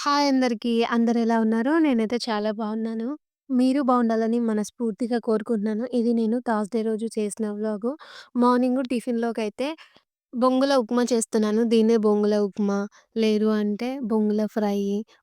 Hi అందరికీ. అందరు ఎలా ఉన్నారు? నేనైతే చాలా బాగున్నాను. మీరు బాగుండాలని మనస్ఫూర్తిగా కోరుకుంటున్నాను. ఇది నేను థర్స్‌డే రోజు చేసిన వ్లాగు. మార్నింగు టిఫిన్‌లోకైతే బొంగుల ఉప్మా చేస్తున్నాను. దీన్నే బొంగుల ఉప్మా, లేదు అంటే బొంగుల ఫ్రై,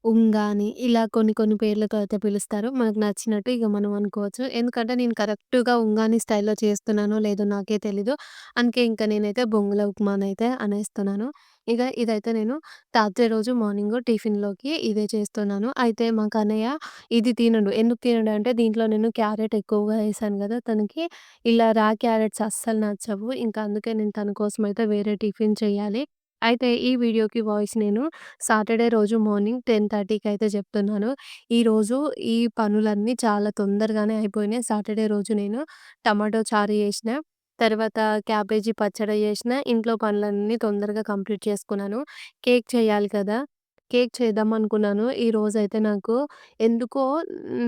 ఉంగాని ఇలా కొన్ని కొన్ని పేర్లతో అయితే పిలుస్తారు. మనకు నచ్చినట్టు ఇక మనం అనుకోవచ్చు. ఎందుకంటే నేను కరెక్ట్‌గా ఉంగాని స్టైల్‌లో చేస్తున్నానో లేదో నాకే తెలీదు. అందుకే ఇంక నేనైతే బొంగుల ఉప్మా అనైతే అనేస్తున్నాను. ఇక ఇదైతే నేను తాతయ్య రోజు మార్నింగ్ టిఫిన్‌లోకి ఇదే చేస్తున్నాను. అయితే మా కన్నయ్య ఇది తినడు. ఎందుకు తినడంటే దీంట్లో నేను క్యారెట్ ఎక్కువగా ఏసాను గదా! తనకి ఇలా రా క్యారెట్స్ అస్సలు నచ్చవు. ఇంకా అందుకే నేను తన కోసం అయితే వేరే టిఫిన్ చేయాలి. అయితే ఈ వీడియోకి వాయిస్ నేను సాటర్‌డే రోజు మార్నింగ్ 10:30కి అయితే చెప్తున్నాను. ఈరోజు ఈ పనులన్నీ చాలా తొందరగానే అయిపోయినాయి. సాటర్‌డే రోజు నేను టమాటో చారు చేసిన, తర్వాత క్యాబేజీ పచ్చడి చేసిన, ఇంట్లో పనులన్నీ తొందరగా కంప్లీట్ చేసుకున్నాను. కేక్ చేయాలి కదా! కేక్ చేద్దాం అనుకున్నాను. ఈరోజైతే నాకు ఎందుకో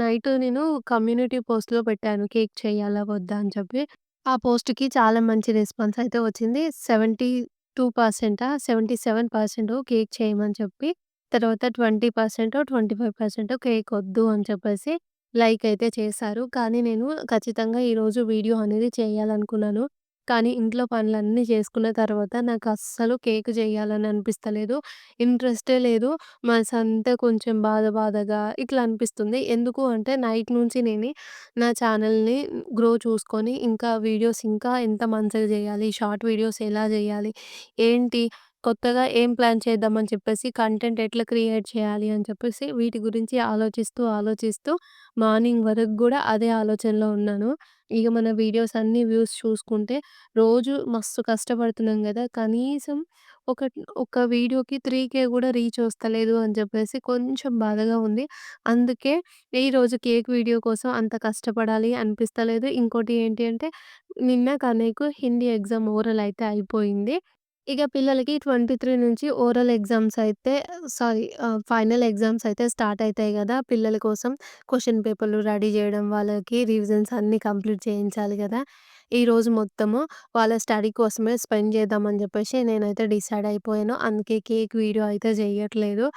నైట్ నేను కమ్యూనిటీ పోస్ట్‌లో పెట్టాను. కేక్ చేయాలా? వద్దా? అని చెప్పి. ఆ పోస్ట్‌కి చాలా మంచి రెస్పాన్స్ అయితే వచ్చింది. 72% 77% కేక్ చేయమని చెప్పి, తర్వాత 20% 25% కేక్ వద్దు అని చెప్పేసి లైక్ అయితే చేశారు. కానీ నేను ఖచ్చితంగా ఈరోజు వీడియో అనేది చేయాలనుకున్నాను. కానీ ఇంట్లో పనులన్నీ చేసుకున్న తర్వాత నాకు అస్సలు కేక్ చేయాలని అనిపిస్తలేదు. ఇంట్రెస్టే లేదు. మనసంతా కొంచెం బాధ బాధగా ఇట్లా అనిపిస్తుంది. ఎందుకు అంటే నైట్ నుంచి నేను నా ఛానల్‌ని గ్రో చూసుకొని ఇంకా వీడియోస్ ఇంకా ఎంత మంచిగా చేయాలి? షార్ట్ వీడియోస్ ఎలా చేయాలి? ఏంటి? కొత్తగా ఏం ప్లాన్ చేద్దామని చెప్పేసి కంటెంట్ ఎట్లా క్రియేట్ చేయాలి? అని చెప్పేసి వీటి గురించి ఆలోచిస్తూ, ఆలోచిస్తూ మార్నింగ్ వరకు గూడా అదే ఆలోచనలో ఉన్నాను. ఇక మన వీడియోస్ అన్నీ వ్యూస్ చూసుకుంటే రోజు మస్తు కష్టపడుతున్నాం గదా! కనీసం ఒక ఒక వీడియోకి 3,000 గూడా రీచ్ వస్తలేదు అని చెప్పేసి కొంచెం బాధగా ఉంది. అందుకే ఈరోజు కేక్ వీడియో కోసం అంత కష్టపడాలి అనిపిస్తలేదు. ఇంకోటి ఏంటి అంటే నిన్న కన్నయ్యకు హిందీ ఎగ్జామ్ ఓరల్ అయితే అయిపోయింది. ఇక పిల్లలకి 23 నుంచి ఓరల్ ఎగ్జామ్స్ అయితే సారీ ఫైనల్ ఎగ్జామ్స్ అయితే స్టార్ట్ అవుతాయి కదా పిల్లల కోసం క్వశ్చన్ పేపర్‌లు రెడీ చేయడం వాళ్ళకి రివిజన్స్ అన్నీ కంప్లీట్ చేయించాలి గదా! ఈరోజు మొత్తము వాళ్ళ స్టడీ కోసమే స్పెండ్ చేద్దామని చెప్పేసి నేనైతే డిసైడ్ అయిపోయాను. అందుకే కేక్ వీడియో అయితే చేయట్లేదు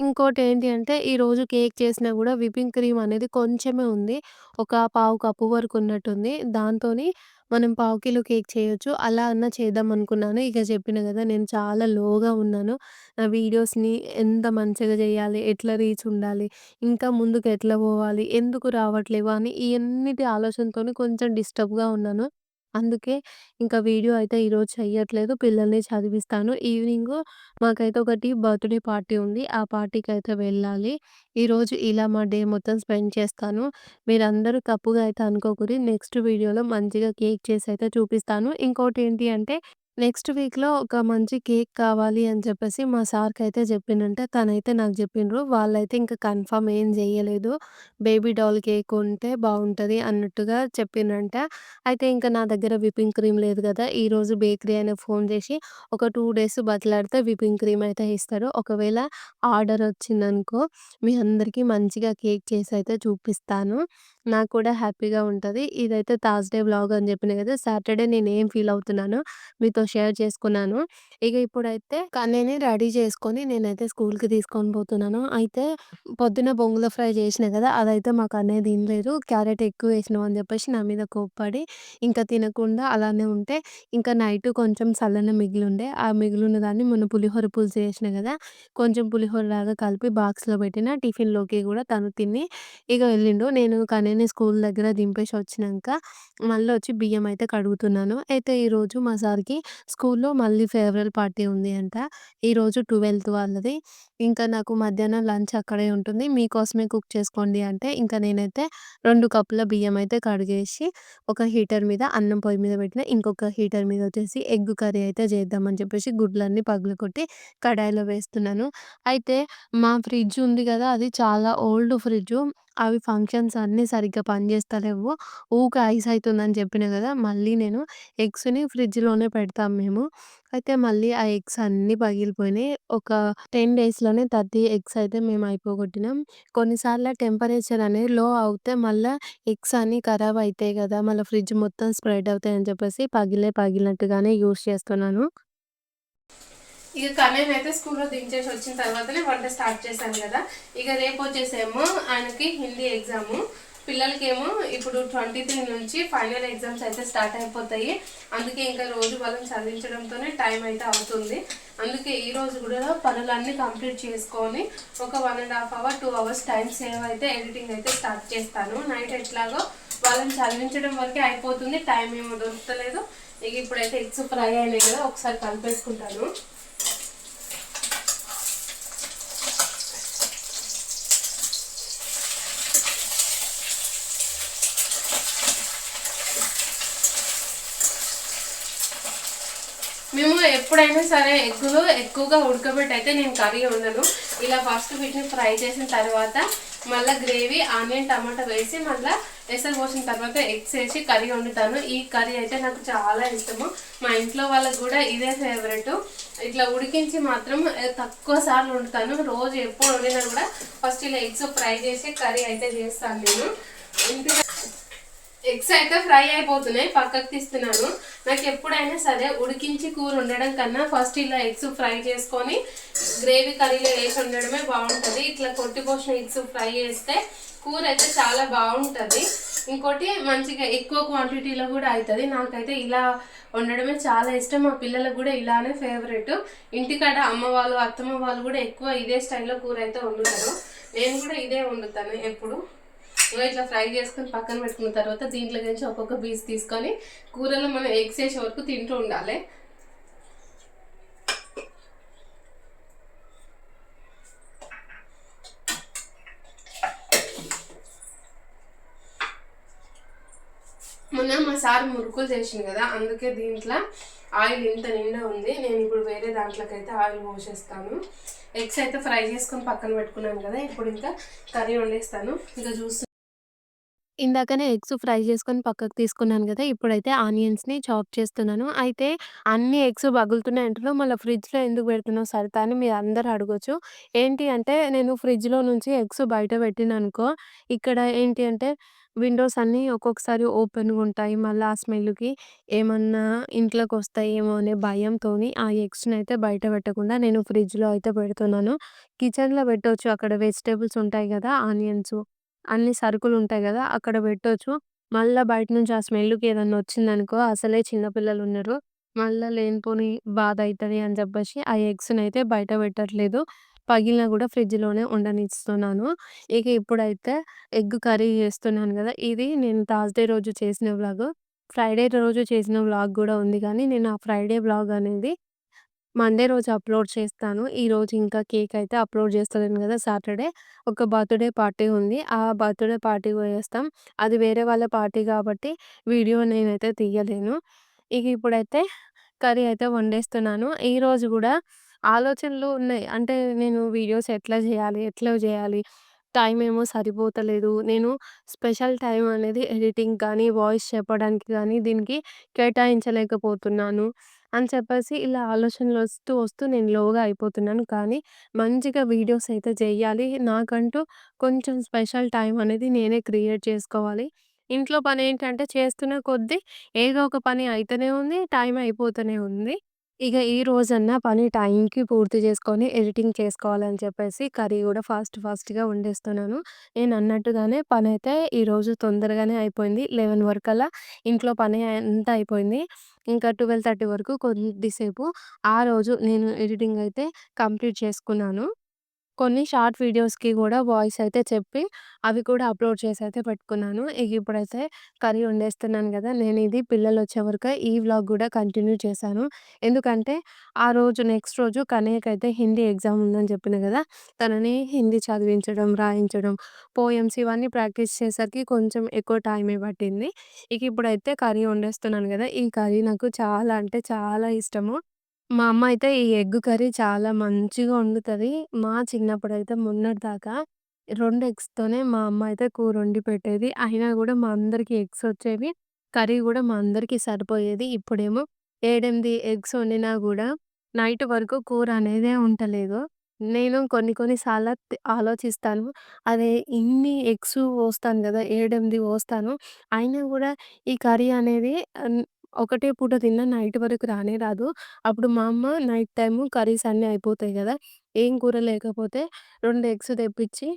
ఇంకోటి ఏంటి అంటే ఈరోజు కేక్ చేసినా కూడా విపింగ్ క్రీమ్ అనేది కొంచెమే ఉంది. ఒక పావు కప్పు వరకు ఉన్నట్టుంది. దాంతోని మనం పావు కిలో కేక్ చేయొచ్చు. అలా అన్నా చేద్దాం అనుకున్నాను. ఇక చెప్పిన గదా! నేను చాలా లోగా ఉన్నాను. నా వీడియోస్‌ని ఎంత మంచిగా జేయాలి? ఎట్లా రీచ్ ఉండాలి? ఇంకా ముందుకు ఎట్లా పోవాలి? ఎందుకు రావట్లేవు? అని ఇయన్నిటి ఆలోచనతోని కొంచెం డిస్టర్బ్‌గా ఉన్నాను. అందుకే ఇంకా వీడియో అయితే ఈరోజు చెయ్యట్లేదు. పిల్లల్ని చదివిస్తాను. ఈవినింగు మాకైతే ఒకటి బర్త్‌డే పార్టీ ఉంది. ఆ పార్టీకైతే వెళ్ళాలి. ఈరోజు ఇలా మా డే మొత్తం స్పెండ్ చేస్తాను. మీరందరూ తప్పుగా అయితే అనుకోకుర్రి. నెక్స్ట్ వీడియోలో మంచిగా కేక్ చేసి అయితే చూపిస్తాను. ఇంకోటేంటి అంటే నెక్స్ట్ వీక్‌లో ఒక మంచి కేక్ కావాలి అని చెప్పేసి మా సార్‌కైతే జెప్పినంట. తనైతే నాకు జెప్పిండ్రు. వాళ్ళైతే ఇంకా కన్ఫర్మ్ ఏం చేయలేదు బేబీ డాల్ కేక్ ఉంటే బావుంటది అన్నట్టుగా చెప్పిండ్రంట. అయితే ఇంకా నా దగ్గర విప్పింగ్ క్రీమ్ లేదు గదా! ఈరోజు బేకరీ ఆయనకు ఫోన్ చేసి ఒక 2 డేస్ బతిలాడితే విప్పింగ్ క్రీమ్ అయితే ఇస్తారు. ఒకవేళ ఆర్డర్ వచ్చిందనుకో మీ అందరికీ మంచిగా కేక్ చేసి అయితే చూపిస్తాను. నాకు కూడా హ్యాపీగా ఉంటది. ఇదైతే థర్స్‌డే వ్లాగ్ అని చెప్పిన కదా సాటర్‌డే నేనేం ఫీల్ అవుతున్నానో మీతో షేర్ చేసుకున్నాను. ఇగ ఇప్పుడైతే కన్నయ్యని రెడీ చేసుకొని నేనైతే స్కూల్‌కి తీసుకొని పోతున్నాను. అయితే పొద్దున బొంగుల ఫ్రై జేసినా కదా! అదైతే మా కన్నయ్య తినలేదు. క్యారెట్ ఎక్కువ ఏసినావు అని చెప్పేసి నా మీద కోప్పడి ఇంకా తినకుండా అలానే ఉంటే ఇంకా నైట్ కొంచెం సల్లన్నం మిగిలుండే. ఆ మిగిలిన దాన్ని మొన్న పులిహోర పులుసు చేసినా కదా కొంచెం పులిహోరలాగా కలిపి బాక్స్‌లో పెట్టిన. టిఫిన్‌లోకి కూడా తను తిని ఇక వెళ్ళిండు. నేను కన్నయ్యని స్కూల్ దగ్గర దింపేసి వచ్చినాక మళ్ళీ వచ్చి బియ్యం అయితే కడుగుతున్నాను. అయితే ఈరోజు మా సార్‌కి స్కూల్‌లో మళ్ళీ ఫేర్‌వెల్ పార్టీ ఉంది అంట. ఈరోజు 12థ్ వాళ్ళది. ఇంకా నాకు మధ్యాహ్నం లంచ్ అక్కడే ఉంటుంది. మీకోసమే కుక్ చేసుకోండి అంటే ఇంకా నేనైతే రెండు కప్పుల బియ్యం అయితే కడిగేసి ఒక హీటర్ మీద అన్నం పొయ్యి మీద పెట్టిన. ఇంకొక హీటర్ మీద వచ్చేసి ఎగ్ కర్రీ అయితే చేద్దామని చెప్పేసి గుడ్లన్నీ పగలగొట్టి కడాయిలో వేస్తున్నాను. అయితే మా ఫ్రిడ్జ్ ఉంది కదా అది చాలా ఓల్డ్ ఫ్రిడ్జ్ అవి ఫంక్షన్స్ అన్నీ సరిగ్గా పనిచేస్తలేవు. ఊకే ఐస్ అయితుందని చెప్పిన గదా! మళ్ళీ నేను ఎగ్స్‌ని ఫ్రిడ్జ్‌లోనే పెడతాం మేము. అయితే మళ్ళీ ఆ ఎగ్స్ అన్నీ పగిలిపోయినాయి. ఒక 10 డేస్‌లోనే 30 ఎగ్స్ అయితే మేము అయిపోగొట్టినాం. కొన్నిసార్లు టెంపరేచర్ అనేది లో అవుతే మళ్ళా ఎగ్స్ అన్నీ ఖరాబ్ అయితాయి గదా! మళ్ళా ఫ్రిడ్జ్ మొత్తం స్ప్రెడ్ అవుతాయని చెప్పేసి పగిలే పగిలినట్టుగానే యూజ్ చేస్తున్నాను. ఇక కన్నయ్య అయితే స్కూల్లో దించేసి వచ్చిన తర్వాతనే వంట స్టార్ట్ చేశాను కదా. ఇక రేపు వచ్చేసేమో ఆయనకి హిందీ ఎగ్జాము పిల్లలకేమో ఇప్పుడు ట్వంటీ త్రీ నుంచి ఫైనల్ ఎగ్జామ్స్ అయితే స్టార్ట్ అయిపోతాయి. అందుకే ఇంకా రోజు వాళ్ళని చదివించడంతోనే టైం అయితే అవుతుంది. అందుకే ఈ రోజు కూడా పనులన్నీ కంప్లీట్ చేసుకొని ఒక one and half hour two hours time save అయితే ఎడిటింగ్ అయితే స్టార్ట్ చేస్తాను. నైట్ ఎట్లాగో వాళ్ళని చదివించడం వరకే అయిపోతుంది. టైం ఏమో దొరుకుతలేదు ఇక ఇప్పుడైతే ఎగ్స్ ఫ్రై అయినాయి కదా ఒకసారి కలిపేసుకుంటాను. మేము ఎప్పుడైనా సరే ఎగ్గులు ఎక్కువగా ఉడకబెట్టి అయితే నేను కర్రీ ఉండను ఇలా ఫస్ట్ వీటిని ఫ్రై చేసిన తర్వాత మళ్ళీ గ్రేవీ ఆనియన్ టమాటా వేసి మళ్ళీ ఎసరు పోసిన తర్వాత ఎగ్స్ వేసి కర్రీ వండుతాను. ఈ కర్రీ అయితే నాకు చాలా ఇష్టము. మా ఇంట్లో వాళ్ళకి కూడా ఇదే ఫేవరెట్ ఇట్లా ఉడికించి మాత్రం తక్కువ సార్లు వండుతాను. రోజు ఎప్పుడు వండినా కూడా ఫస్ట్ ఇలా ఎగ్స్ ఫ్రై చేసి కర్రీ అయితే చేస్తాను నేను. ఇంటి ఎగ్స్ అయితే ఫ్రై అయిపోతున్నాయి. పక్కకు తీస్తున్నాను. నాకు ఎప్పుడైనా సరే ఉడికించి కూర ఉండడం కన్నా ఫస్ట్ ఇలా ఎగ్స్ ఫ్రై చేసుకొని గ్రేవీ కర్రీలో వేసి ఉండడమే బాగుంటుంది. ఇట్లా కొట్టిపోసిన ఎగ్స్ ఫ్రై చేస్తే కూర అయితే చాలా బాగుంటుంది. ఇంకోటి మంచిగా ఎక్కువ క్వాంటిటీలో కూడా అవుతుంది నాకైతే ఇలా వండడమే చాలా ఇష్టం. మా పిల్లలకు కూడా ఇలానే ఫేవరెట్. ఇంటికాడ అమ్మ వాళ్ళు అత్తమ్మ వాళ్ళు కూడా ఎక్కువ ఇదే స్టైల్లో కూర అయితే వండుతారు. నేను కూడా ఇదే వండుతాను ఎప్పుడు. ఇట్లా ఫ్రై చేసుకొని పక్కన పెట్టుకున్న తర్వాత దీంట్లో నుంచి ఒక్కొక్క పీస్ తీసుకొని కూరలో మనం ఎగ్స్ వేసే వరకు తింటూ ఉండాలి. మొన్న మా సార్ మురుకులు చేసింది కదా అందుకే దీంట్లో ఆయిల్ ఇంత నిండా ఉంది. నేను ఇప్పుడు వేరే దాంట్లోకి అయితే ఆయిల్ పోసేస్తాను. ఎగ్స్ అయితే ఫ్రై చేసుకొని పక్కన పెట్టుకున్నాను కదా ఇప్పుడు ఇంకా కర్రీ వండేస్తాను. ఇంకా చూస్తున్నాను ఇందాకనే ఎగ్స్ ఫ్రై చేసుకొని పక్కకు తీసుకున్నాను కదా ఇప్పుడైతే ఆనియన్స్‌ని చాప్ చేస్తున్నాను. అయితే అన్ని ఎగ్స్ పగులుతున్నాయి అంటున్నావు. మళ్ళా ఫ్రిడ్జ్‌లో ఎందుకు పెడుతున్నావు సరితా అని మీరందరూ అడగొచ్చు. ఏంటి అంటే నేను ఫ్రిడ్జ్‌లో నుంచి ఎగ్స్ బయట పెట్టిననుకో, ఇక్కడ ఏంటి అంటే విండోస్ అన్నీ ఒక్కొక్కసారి ఓపెన్‌గా ఉంటాయి. మళ్ళా ఆ స్మెల్‌కి ఏమన్నా ఇంట్లోకొస్తాయేమో అనే భయంతోని ఆ ఎగ్స్‌నయితే బయట పెట్టకుండా నేను ఫ్రిడ్జ్‌లో అయితే పెడుతున్నాను. కిచెన్‌లో పెట్టొచ్చు. అక్కడ వెజిటబుల్స్ ఉంటాయి కదా ఆనియన్స్ అన్ని సరుకులు ఉంటాయి కదా అక్కడ పెట్టొచ్చు. మళ్ళా బయట నుంచి ఆ స్మెల్‌కి ఏదన్నా వచ్చిందనుకో అసలే చిన్న ఉన్నారు మళ్ళా లేనిపోని బాధ అయితది అని చెప్పేసి ఆ ఎగ్స్‌నయితే బయట పెట్టట్లేదు. పగిలినా గూడా ఫ్రిడ్జ్‌లోనే ఉండనిస్తున్నాను. ఇక ఇప్పుడైతే ఎగ్ కర్రీ చేస్తున్నాను గదా! ఇది నేను థర్స్‌డే రోజు చేసిన వ్లాగు. ఫ్రైడే రోజు చేసిన వ్లాగ్ గూడా ఉంది కానీ నేను ఆ ఫ్రైడే వ్లాగ్ అనేది మండే రోజు అప్‌లోడ్ చేస్తాను. ఈరోజు ఇంకా కేక్ అయితే అప్‌లోడ్ చేస్తలేను గదా! సాటర్‌డే. ఒక బర్త్‌డే పార్టీ ఉంది. ఆ బర్త్‌డే పార్టీకి పోయేస్తాం. అది వేరే వాళ్ళ పార్టీ కాబట్టి వీడియో నేనైతే తీయలేను. ఇక ఇప్పుడైతే కర్రీ అయితే వండేస్తున్నాను. ఈరోజు గూడా ఆలోచనలు ఉన్నాయి. అంటే నేను వీడియోస్ ఎట్లా జేయాలి? ఎట్లా జేయాలి? టైం ఏమో సరిపోతలేదు. నేను స్పెషల్ టైం అనేది ఎడిటింగ్ కానీ, వాయిస్ చెప్పడానికి గానీ దీనికి కేటాయించలేకపోతున్నాను. అని చెప్పేసి ఇలా ఆలోచనలు వస్తూ వస్తూ నేను లోగా అయిపోతున్నాను. కానీ మంచిగా వీడియోస్ అయితే చేయాలి నాకంటూ కొంచెం స్పెషల్ టైం అనేది నేనే క్రియేట్ చేసుకోవాలి. ఇంట్లో పనేంటంటే చేస్తున్న కొద్దీ ఏదో ఒక పని అయితేనే ఉంది. టైం అయిపోతూనే ఉంది. ఇక ఈ రోజన్నా పని టైంకి పూర్తి చేసుకొని ఎడిటింగ్ చేసుకోవాలని చెప్పేసి కర్రీ కూడా ఫాస్ట్ ఫాస్ట్‌గా వండేస్తున్నాను. నేను అన్నట్టుగానే పని అయితే ఈరోజు తొందరగానే అయిపోయింది. లెవెన్ వరకు అలా ఇంట్లో పని అంతా అయిపోయింది. ఇంకా 12:30 వరకు కొద్దిసేపు ఆ రోజు నేను ఎడిటింగ్ అయితే కంప్లీట్ చేసుకున్నాను. కొన్ని షార్ట్ వీడియోస్‌కి గూడా వాయిస్ అయితే చెప్పి, అవి కూడా అప్‌లోడ్ చేసైతే పెట్టుకున్నాను. ఇక ఇప్పుడైతే కర్రీ వండేస్తున్నాను గదా! నేనిది పిల్లలొచ్చే వచ్చేవరకు ఈ వ్లాగ్ గూడా కంటిన్యూ చేశాను. ఎందుకంటే ఆ రోజు నెక్స్ట్ రోజు కన్నయ్యకైతే హిందీ ఎగ్జామ్ ఉందని చెప్పిన గదా! తనని హిందీ చదివించడం, రాయించడం, పోయెమ్స్ ఇవన్నీ ప్రాక్టీస్ చేసేసరికి కొంచెం ఎక్కువ టైమే పట్టింది. ఇక ఇప్పుడైతే కర్రీ వండేస్తున్నాను గదా! ఈ కర్రీ నాకు చాలా అంటే చాలా ఇష్టము. మా అమ్మ అయితే ఈ ఎగ్ కర్రీ చాలా మంచిగా వండుతది. మా చిన్నప్పుడైతే మొన్నటిదాకా 2 ఎగ్స్‌తోనే మా అమ్మ అయితే కూర వండి పెట్టేది. అయినా గూడా మా అందరికీ ఎగ్స్ వచ్చేవి. కర్రీ గూడా మా అందరికీ సరిపోయేది. ఇప్పుడేమో 7, 8 ఎగ్స్ వండినా గూడా నైట్ వరకు కూర అనేదే ఉంటలేదు. నేను కొన్ని కొన్ని సార్లు తి ఆలోచిస్తాను. అరే! ఇన్ని ఎగ్స్ పోస్తాను గదా! 7, 8 పోస్తాను. అయినా గూడా ఈ కర్రీ అనేది ఒకటే పూట తిన్నా నైట్ వరకు రానే రాదు. అప్పుడు మా అమ్మ నైట్ టైము కర్రీస్ అన్నీ అయిపోతాయి కదా ఏం కూర లేకపోతే 2 ఎగ్స్ తెప్పిచ్చి,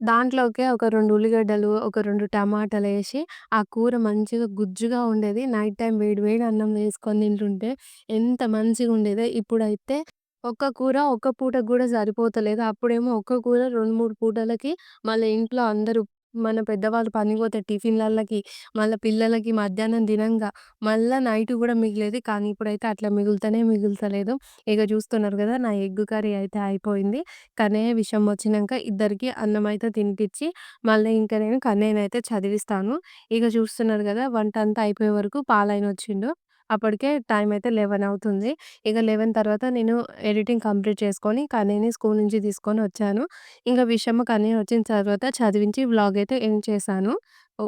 దాంట్లోకే ఒక 2 ఉల్లిగడ్డలు, ఒక 2 టమాటాలేసి, ఆ కూర మంచిగా గుజ్జుగా ఉండేది. నైట్ టైం వేడి వేడి అన్నం వేసుకొని తింటుంటే ఎంత మంచిగుండేదో. ఇప్పుడైతే ఒక్క కూర ఒక్క పూటకి గూడా సరిపోతలేదు. అప్పుడేమో ఒక్క కూర 2, 3 పూటలకి మళ్ళీ ఇంట్లో అందరూ మన పెద్దవాళ్ళు పనికి పోతే టిఫిన్‌లల్లకి, మళ్ళా పిల్లలకి మధ్యాహ్నం తినంగా మళ్ళా నైట్ గూడా మిగిలేది. కానీ ఇప్పుడైతే అట్లా మిగులుతనే మిగులుతలేదు. ఇక చూస్తున్నారు గదా! నా ఎగ్ కర్రీ అయితే అయిపోయింది. కన్నయ్య విషయం వచ్చినంక ఇద్దరికీ అన్నమైతే తినిపిచ్చి, మళ్ళీ ఇంక నేను కన్నయ్యనైతే చదివిస్తాను. ఇక చూస్తున్నారు గదా! వంట అంతా అయిపోయే వరకు పాలయనొచ్చిండు. అప్పటికే టైం అయితే 11 అవుతుంది. ఇగ 11 తర్వాత నేను ఎడిటింగ్ కంప్లీట్ చేసుకొని కన్నయ్యని స్కూల్ నుంచి తీసుకొని వచ్చాను. ఇంక విషయము కన్నయ్య వచ్చిన తర్వాత చదివించి వ్లాగ్ అయితే ఎండ్ చేశాను. ఓ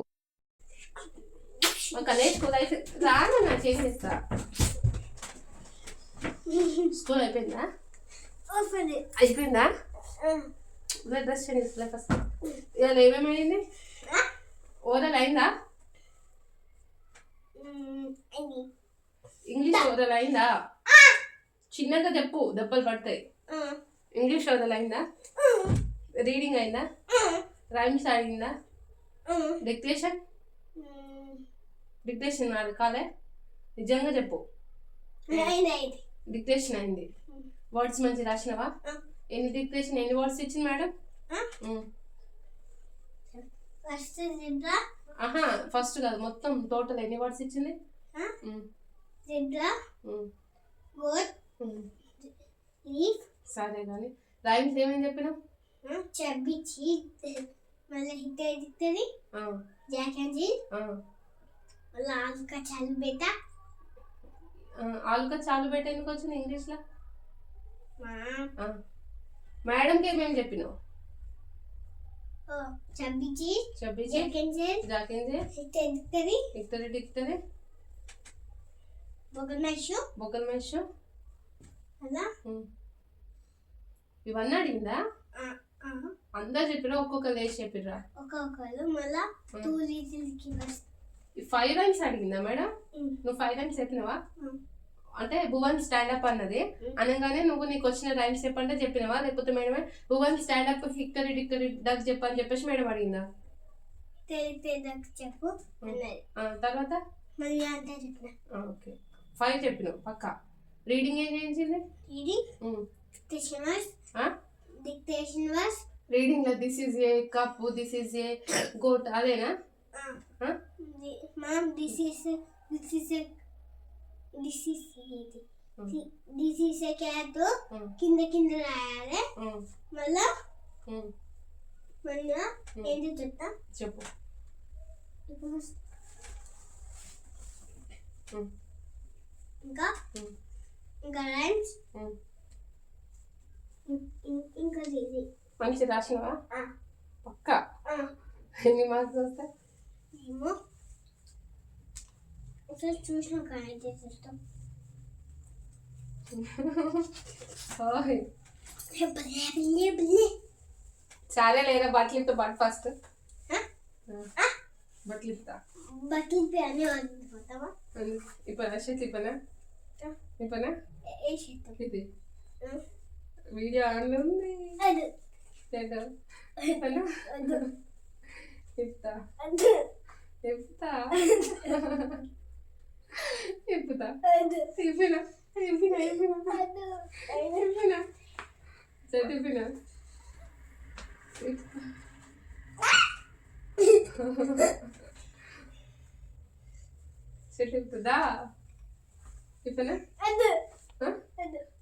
మా కన్నయ్య స్కూల్ అయితే రా నాన్న చేసేస్తా. స్కూల్ అయిపోయిందా? అయిపోయిందా? ఇదే డ్రెస్ చేంజ్ చేసుకోలే ఫస్ట్. ఇవాళ ఏమేమైంది? ఓరల్ అయిందా? ఇంగ్లీష్ అయిందా? చిన్నగా చెప్పు దెబ్బలు పడతాయి. ఇంగ్లీష్ అయిందా? రీడింగ్ అయిందా? రైమ్స్ అయిందా? డిక్టేషన్ డిక్టేషన్ అది కాలే. నిజంగా చెప్పు. డిక్టేషన్ అయింది. వర్డ్స్ మంచి రాసినవా? ఎన్ని డిక్టేషన్ ఎన్ని వర్డ్స్ ఇచ్చింది మేడం. ఫస్ట్ ఆహా ఫస్ట్ కాదు మొత్తం టోటల్ ఎన్ని వర్డ్స్ ఇచ్చింది? Zebra goat. లీఫ్ సరే కానీ రైమ్స్ ఏమని చెప్పినావు? చబ్బి చీజ్ మళ్ళీ హిట్టే దిక్తది ఆ, జాక్ అండ్ జిల్ మళ్ళీ ఆలుక చల్ బెట్ట. ఆ, ఆలుక చాలు పెట్టి ఎందుకు వచ్చింది ఇంగ్లీష్లో. మేడంకి ఏమేమి చెప్పినావు? చబ్బి చీజ్ చెప్పి జాక్ అండ్ జిల్ జాకేంజే హిట్టే దిక్తది ఇక్తరి డిక్తరి బొగనషు బొక్కల మేషం అలా? ఇవన్నీ అడిగిందా? అందరు చెప్పిరా ఒక్కొక్క లేచి చెప్పిర్రా ఒక్కొక్కరు మళ్ళా టూ ఈ ఫైవ్ రైమ్స్ అడిగిందా మేడం. నువ్వు ఫైవ్ రైమ్స్ చెప్పినావా. అంటే భువన్ స్టాండప్ అన్నది. అనగానే నువ్వు నీకు వచ్చిన రైమ్స్ చెప్పంటే చెప్పినావా? లేకపోతే మేడమే Bhuvan stand up hickory dickory dock చెప్పని చెప్పేసి మేడం అడిగిందా? తెలితే నాకు చెప్పు తర్వాత? మళ్ళీ అంతా చెప్పిన. ఓకే. ఫైవ్ చెప్పినావు పక్కా. రీడింగ్ ఏం చేయించింది? డిక్టేషన్ వర్స్ రీడింగ్లో this is a cup this is a goat అదేనా? Ma'am this is this is this is ఇది. ఉమ్. This is a cat. కింద కింద రాయాలి. మళ్ళా. మళ్ళా ఏంటి చెప్తా? చెప్పు. ఇప్పుడు. ఇంకా. ఇంకా రైమ్స్. ఇంకా ఇది మంచి రాసినవా. పక్క? ఎన్ని మార్క్స్ వస్తాయి? ఏమో? ఒకసారి చూసిన కానీ చేసేస్తాం. చాలా లేరా బట్టలు ఇస్తా బట్ ఫస్ట్? బట్టలు ఇస్తా బట్టలు అన్నీ వదిలిపోతావా ఇప్పనా షర్ట్ ఇప్పనా ఇప్పనా వేసేస్తాం ఇది. వీడియో ఆన్లో ఉంది. అది. ఏంటో ఇప్పనా అది. ఇస్తా అది. ఇస్తా ఇప్పుతా అది.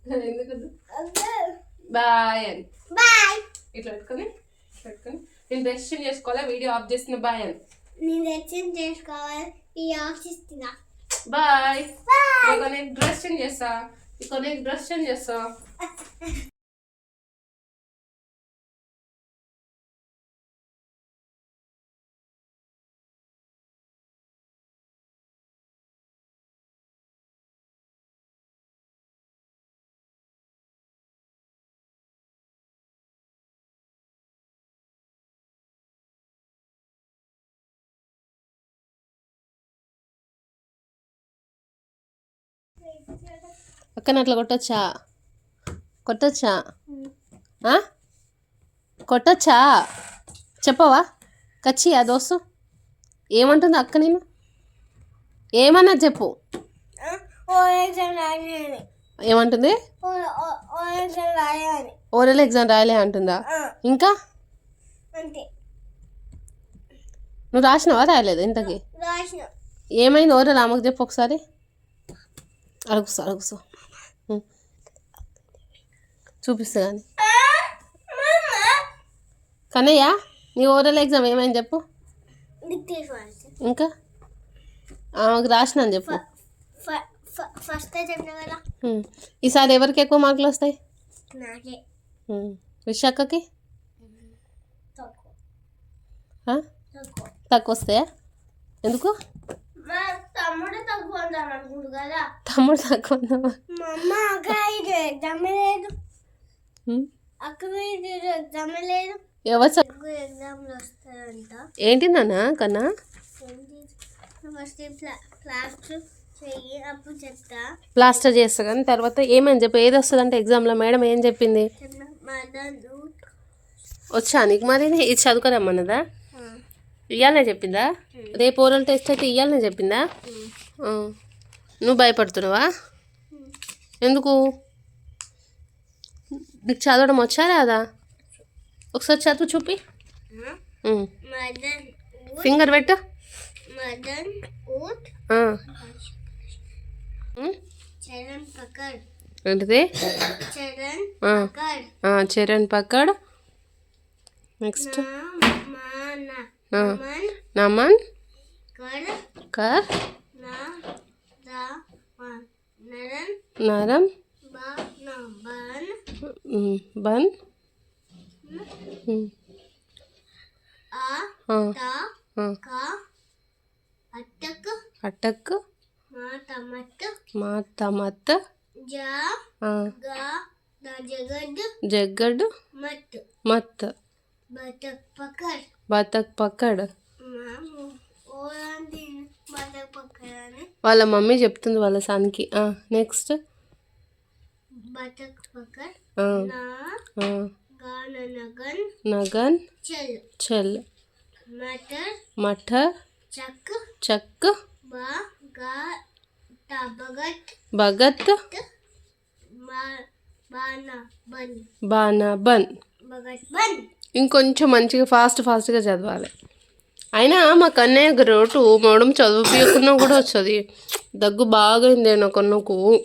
అది ఎందుకు బాయ్ అని. బాయ్. ఇట్లా పెట్టుకొని పెట్టుకొని. నేను బ్రష్ చేసుకోవాలా? వీడియో ఆఫ్ చేసిన బాయ్ అని. నేను చేసుకోవాలి. ఈ తిన్నా బాయ్. బాయ్. నేను డ్రెస్ చేంజ్ చేస్తా. ఇక నేను చేస్తా. అక్కని అట్లా కొట్టొచ్చా? కొట్టొచ్చా? కొట్టొచ్చా? చెప్పవా? కచ్చి ఆ దోస్తు. ఏమంటుంది అక్క నేను ఏమన్నా చెప్పు. ఏమంటుంది? ఓరల్ ఎగ్జామ్ రాయలే అంటుందా? ఇంకా? నువ్వు రాసినావా? రాయలేదు ఇంతకీ? ఏమైంది? ఓరల్ ఆమెకు చెప్పు ఒకసారి. అడుగుస్తా అడుగుస్తా. చూపిస్తా కానీ కన్నయ్య నీ ఓరల్ ఎగ్జామ్ ఏమైంది చెప్పు. ఇంకా? ఆమెకు రాసినాను చెప్పు. ఫస్ట్ కదా. ఈసారి ఎవరికి ఎక్కువ మార్కులు వస్తాయి. విశాఖకి తక్కువ వస్తాయా ఎందుకు? తమ్ముడు తక్కువ తమ్ముడు తక్కువ ఎవరు ఏంటి నాన్న కన్నా? ప్లాస్టర్ చేస్తా కానీ తర్వాత ఏమని చెప్పి? ఏది వస్తుంది అంటే ఎగ్జామ్లో మేడం ఏం చెప్పింది? వచ్చా నీకు మరి? ఇది చదువుకోరమ్మన్నదా? ఇయ్యాలనే చెప్పిందా? రేపు ఓరల్ టెస్ట్ అయితే ఇయ్యాలనే చెప్పిందా. నువ్వు భయపడుతున్నావా? ఎందుకు? నీకు చదవడం వచ్చా రాదా? ఒకసారి చదువు చూపి. ఫింగర్ పెట్టు. ఏంటిది? చరణ్ పక్కడ్ నెక్స్ట్. నమన్ కర్ నరం. బా నా బన్ అట్టక్ అటక్ మా టమట్ మా తమత్ జా ఆ, గా దా జగడ్ జగ్గడ్ మత్ బతక్ పకడ్ వాళ్ళ మమ్మీ చెప్తుంది వాళ్ళ సన్కి. నెక్స్ట్. బతక్ పకడ్ నగన్ చల్. మఠర్ చక్ భగత్ మా బానా బన్. బానా బన్. బగట్ బన్. ఇంకొంచెం మంచిగా ఫాస్ట్ ఫాస్ట్గా చదవాలి. అయినా మా కన్నయ్య రోటు మేడం చదివిపోయకున్నా కూడా వస్తుంది. దగ్గు బాగా అయింది నాకు